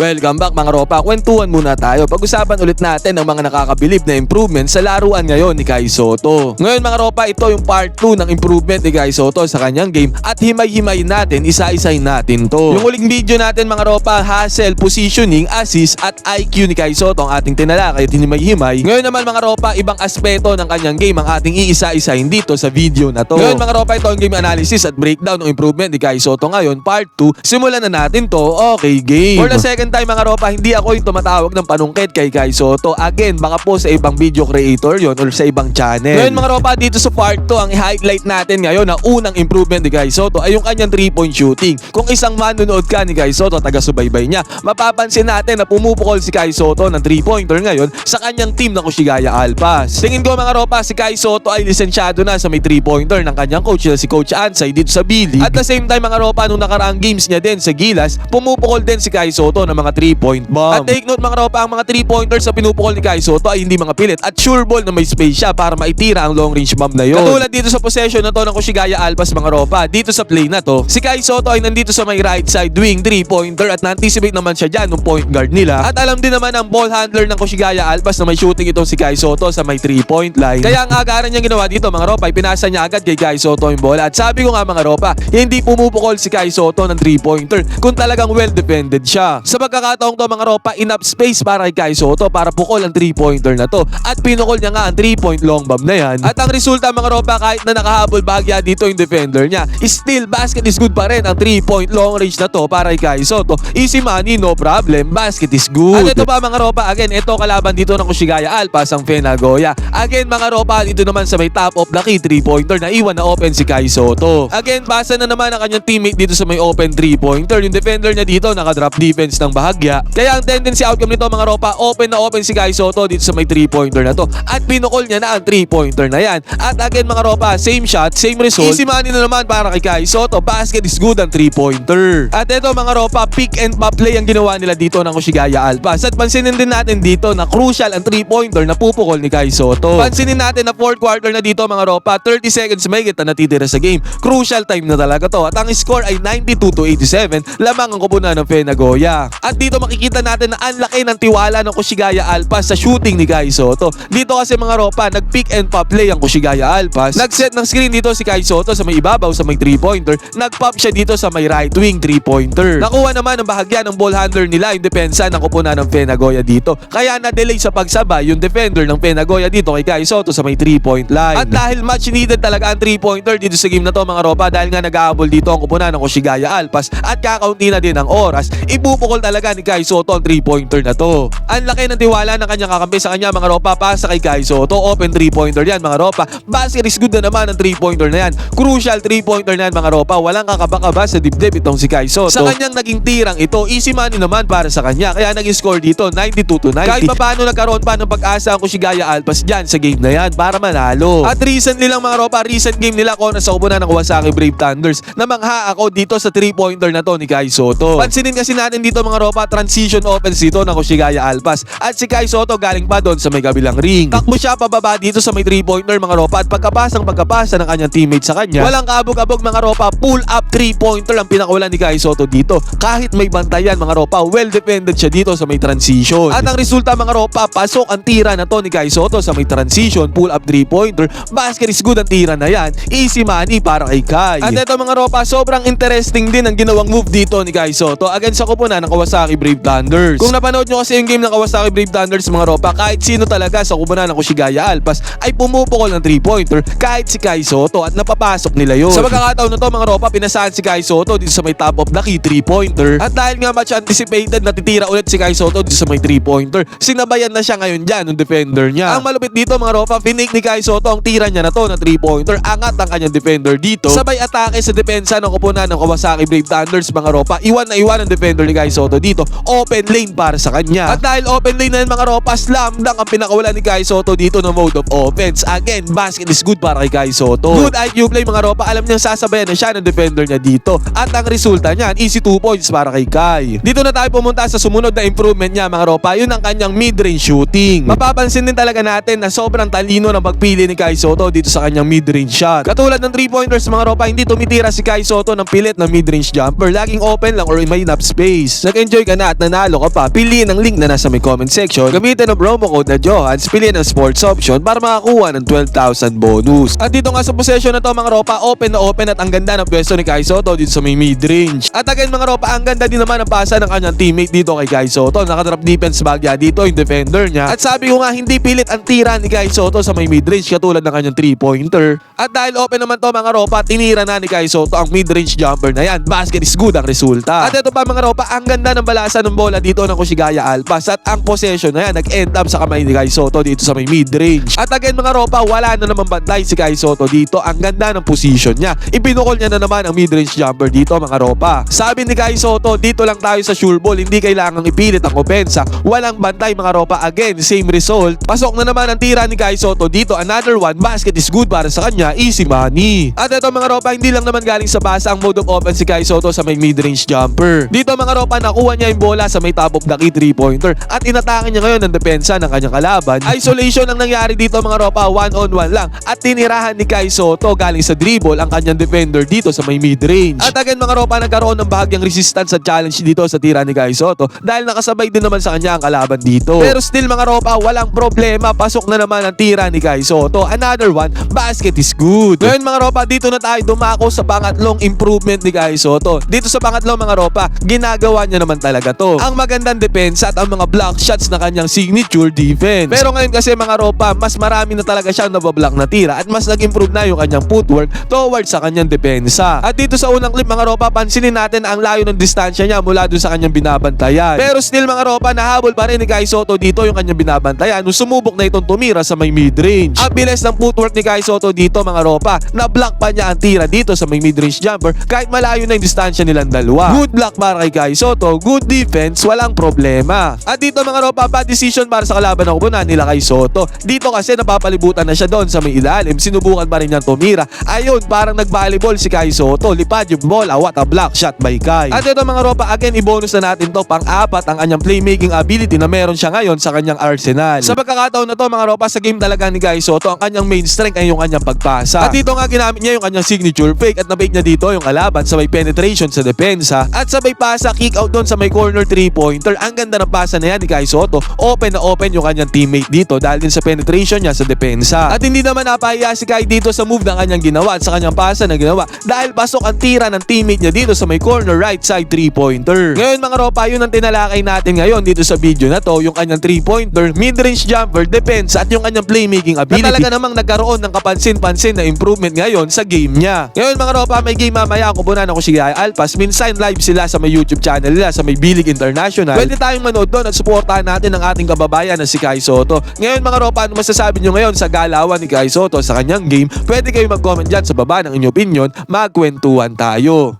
Welcome back mga ropa. Kwentuhan muna tayo. Pag-usapan ulit natin ang mga nakakabilib na improvement sa laruan ngayon ni Kai Soto. Ngayon mga ropa, ito yung part 2 ng improvement ni Kai Soto sa kanyang game at himay-himay natin, isa-isahin natin to. Yung uling video natin mga ropa, hustle, positioning, assist at IQ ni Kai Soto ang ating tinalakay at hinimay-himay. Ngayon naman mga ropa, ibang aspeto ng kanyang game ang ating iisa-isahin dito sa video na to. Ngayon mga ropa, ito ang game analysis at breakdown ng improvement ni Kai Soto ngayon, part 2. Simulan na natin to. Okay, game. For the second time mga ropa, hindi ako yung tumatawag ng panungkit kay Kai Soto. Again, baka po sa ibang video creator yon or sa ibang channel. Ngayon mga ropa, dito sa part 2, ang i-highlight natin ngayon na unang improvement ni Kai Soto ay yung kanyang 3-point shooting. Kung isang manunood ka ni Kai Soto, taga-subaybay niya, mapapansin natin na pumupukol si Kai Soto ng 3-pointer ngayon sa kanyang team na Kushigaya Alpas. Tingin ko mga ropa, si Kai Soto ay lisensyado na sa may 3-pointer ng kanyang coach na si Coach Ansay dito sa B-League. At the same time mga ropa, nung nakaraang games niya din sa Gilas, pumupukol din si Kai Soto ng mga 3-point bomb. At take note mga ropa, ang mga 3-pointers sa pinupukol ni Kai Soto ay hindi mga pilit at sure ball na may space siya para maitira ang long range bomb na yun. Katulad dito sa possession na to ng Kushigaya Alpas mga ropa, dito sa play na to, si Kai Soto ay nandito sa may right side doing 3-pointer at na-anticipate naman siya dyan ng point guard nila. At alam din naman ang ball handler ng Kushigaya Alpas na may shooting itong si Kai Soto sa may 3-point line. Kaya ang agaran niya ginawa dito mga ropa, ay pinasa niya agad kay Kai Soto yung bola. At sabi ko nga mga ropa, hindi pumupukol si Kai Soto ng 3-pointer kung talagang well defended siya. Sa pagkakataong to mga ropa, enough space para kay Kai Soto para pukol ang 3-pointer na to. At pinukol niya nga ang 3-point long bomb na yan. At ang resulta mga ropa, kahit na nakahabol bahagya dito yung defender niya, still basket is good pa rin ang 3-point long range na to para kay Kai Soto. Easy money, no problem. Basket is good. At ito pa mga ropa, again, ito kalaban dito ng Kushigaya Alpas ang Fenagoya. Again mga ropa, dito naman sa may top of the key 3-pointer na iwan na open si Kai Soto. Again, basa na naman ang kanyang teammate dito sa may open 3-pointer. Yung defender niya dito, naka-drop defense ng bahagya. Kaya ang tendency outcome nito mga ropa, open na open si Kai Soto dito sa may 3-pointer na to. At pinukol niya na ang 3-pointer na yan. At again mga ropa, same shot, same result. Easy money na naman para kay Kai Soto. Basket is good ang 3-pointer. At ito mga ropa, pick and pop play ang ginawa nila dito ng Kushigaya Alpas. At pansinin din natin dito na crucial ang 3-pointer na pupukol ni Kai Soto. Pansinin natin na 4th quarter na dito mga ropa, 30 seconds may kita natitira sa game. Crucial time na talaga to. At ang score ay 92 to 87, lamang ang kupunan ng Fenagoya. At dito makikita natin na ang laki ng tiwala ng Kushigaya Alpas sa shooting ni Kai Soto. Dito kasi mga ropa, nag-pick and pop play ang Kushigaya Alpas. Nag-set ng screen dito si Kai Soto sa may ibabaw sa may 3-pointer. Nag-pop siya dito sa may right wing 3-pointer. Nakuha naman ang bahagya ng ball handler nila yung depensa ng kupunan ng Fenagoya dito. Kaya na-delay sa pagsabay yung defender ng Fenagoya dito kay Kai Soto sa may 3-point line. At dahil much needed talaga ang 3-pointer dito sa game na to mga ropa dahil nga nag-aabol dito ang kupunan ng Kushigaya Alpas at kakaunti na din ang oras, ipupukol talaga ni Kai Soto ang 3-pointer na to. Ang laki ng tiwala ng kanyang kakampi sa kanya mga ropa pasa kay Kai Soto. Open 3-pointer yan mga ropa. Basket is good na naman ang 3-pointer na yan. Crucial 3-pointer na yan mga ropa. Walang kakabakaba sa dibdib itong si Kai Soto. Sa kanyang naging tirang ito, easy money naman para sa kanya. Kaya naging score dito 92 to 90. Kahit pa paano nagkaroon pa ng pag-asa ang Kushigaya Alpas dyan sa game na yan para manalo. At recently lang mga ropa, recent game nila kontra sa kubunan ng Kawasaki Brave Thunders. Namangha ako dito sa 3-pointer na to ni Kai Soto. Pansinin kasi natin dito mga ropa, transition offense dito ng Kushigaya Alpas. At si Kai Soto galing pa doon sa may kabilang ring. Takbo siya pababa dito sa may 3-pointer mga ropa at pagkapasang pagkapasa ng kanyang teammate sa kanya. Walang kabog-abog mga ropa, pull up 3-pointer ang pinakawalan ni Kai Soto dito. Kahit may bantayan mga ropa, well defended siya dito sa may transition. At ang resulta mga ropa, pasok ang tira na to ni Kai Soto sa may transition, pull up 3-pointer. Basket is good ang tira na yan. Easy money para kay Kai. At ito mga ropa, sobrang interesting din ang ginawang move dito ni Kai Soto against sa kupunan ng Kawasaki Brave Thunders. Kung napanood nyo kasi yung game ng Kawasaki Brave Thunders mga ropa, kahit sino talaga sa kupunan ng Kushigaya Alpas ay pumupukol ng 3-pointer kahit si Kai Soto at napapasok nila yun. Sa pagkakataon na to mga ropa, pinasahan si Kai Soto dito sa may top of the key 3-pointer. At dahil nga much anticipated na titira ulit si Kai Soto dito sa may 3-pointer, sinabayan na siya ngayon dyan ng defender niya. Ang malupit dito mga ropa, finake ni Kai Soto ang tira niya na to na 3-pointer. Angat ang kanyang defender dito. Sabay atake sa depensa ng kupunan ng Kawasaki Brave Thunders mga ropa. Iwan na iwan ang defender ni Kai Soto dito. Open lane para sa kanya. At dahil open lane na yan mga ropa, slam dunk ang pinakawalan ni Kai Soto dito ng mode of offense. Again, basket is good para kay Kai Soto. Good IQ play mga ropa. Alam niyang sasabayan na siya ng defender niya dito. At ang resulta niyan, easy 2 points para kay Kai. Dito na tayo pumunta sa sumunod na improvement niya mga ropa. Yun ang kanyang mid-range shooting. Mapapansin din talaga natin na sobrang talino ng pagpili ni Kai Soto dito sa kanyang mid-range shot. Katulad ng 3-pointers mga ropa, hindi tumitira si Kai Soto ng pilit na mid-range jumper. Laging open lang or may enough space. Nag-enjoy nag-enjoy ka na at nanalo ka pa, piliin ang link na nasa may comment section. Gamitin ang promo code na Johans, piliin ang sports option para makakuha ng 12,000 bonus. At dito nga sa possession na to mga ropa, open na open at ang ganda ng pwesto ni Kai Soto dito sa may mid-range. At again mga ropa, ang ganda din naman ang pasa ng kanyang teammate dito kay Kai Soto. Nakadrop defense bagya dito yung defender niya. At sabi ko nga, hindi pilit ang tira ni Kai Soto sa may mid-range katulad ng kanyang 3-pointer. At dahil open naman to mga ropa, tinira na ni Kai Soto ang mid-range jumper na yan. Basket is good ang resulta. At ito pa mga ropa, ang ganda ng balasa ng bola dito ng Kushigaya Alpas at ang possession na yan nag-end up sa kamay ni Kai Soto dito sa may mid-range. At again mga ropa, wala na naman bantay si Kai Soto dito. Ang ganda ng position niya. Ibinukol niya na naman ang mid-range jumper dito mga ropa. Sabi ni Kai Soto, dito lang tayo sa sure ball, hindi kailangang ipilit ang opensa. Walang bantay mga ropa. Again, same result. Pasok na naman ang tira ni Kai Soto dito. Another one, basket is good para sa kanya. Easy money. At ito mga ropa, hindi lang naman galing sa basa ang mode of offense si Kai Soto sa may mid-range jumper. Dito mga ropa, nakuha niya yung bola sa may top of the key three-pointer at inatake niya ngayon ang depensa ng kanyang kalaban. Isolation ang nangyari dito mga ropa, one-on-one lang at tinirahan ni Kai Soto galing sa dribble ang kanyang defender dito sa may mid-range. At again mga ropa, nagkaroon ng bahagyang resistance at challenge dito sa tira ni Kai Soto dahil nakasabay din naman sa kanya ang kalaban dito. Pero still mga ropa, walang problema. Pasok na naman ang tira ni Kai Soto. Another one, basket is good. Ngayon mga ropa, dito na tayo dumako sa pangatlong improvement ni Kai Soto. Dito sa pangatlong mga ropa, ginagawa niya naman talaga to. Ang magandang depensa at ang mga block shots na kanyang signature defense. Pero ngayon kasi mga ropa, mas marami na talaga siyang nabablock na tira at mas nag-improve na yung kanyang footwork towards sa kanyang depensa. At dito sa unang clip mga ropa, pansinin natin ang layo ng distansya niya mula dun sa kanyang binabantayan. Pero still mga ropa, nahabol pa rin ni Kai Soto dito yung kanyang binabantayan nung sumubok na itong tumira sa may mid-range. Ang bilis ng footwork ni Kai Soto dito mga ropa, na-block pa niya ang tira dito sa may mid-range jumper kahit malayo na yung distansya nilang dalawa. Good block para kay Kai Soto, good defense, walang problema. At dito mga ropa, bad decision para sa kalaban ng kubunan nila kay Soto. Dito kasi napapalibutan na siya doon sa may ilalim, sinubukan pa rin niyang tumira. Ayun, parang nag-volleyball si Kai Soto, lipad yung bola, what a block shot by Kai. At ito mga ropa, again, i-bonus na natin to pang-apat ang kanyang playmaking ability na meron siya ngayon sa kanyang arsenal. Sa pagkakataon na to mga ropa, sa game talaga ni Kai Soto, ang kanyang main strength ay yung kanyang pagpasa. At dito nga ginamit niya yung kanyang signature fake at nabake niya dito yung kalaban sa may penetration sa depensa at sa may pasa, kick out doon sa may corner 3-pointer. Ang ganda ng pasa na yan ni Kai Soto. Open na open yung kanyang teammate dito dahil din sa penetration niya sa depensa. At hindi naman napahiya si Kai dito sa move ng kanyang ginawa at sa kanyang pasa na ginawa dahil pasok ang tira ng teammate niya dito sa may corner right side 3-pointer. Ngayon mga ropa, yun ang tinalakay natin ngayon dito sa video na to, yung kanyang 3-pointer, mid-range jumper, defense at yung kanyang playmaking ability. Na talaga namang nagkaroon ng kapansin-pansin na improvement ngayon sa game niya. Ngayon mga ropa, may game mamaya ako bunan ako si Alpas. Minsan live sila sa may YouTube channel nila sa may Bilig International. Pwede tayong manood doon at suportahan natin ang ating kababayan na si Kai Soto. Ngayon mga ropa, ano masasabi nyo ngayon sa galawan ni Kai Soto sa kanyang game? Pwede kayo mag-comment dyan sa baba ng inyong opinion. Magkwentuhan tayo.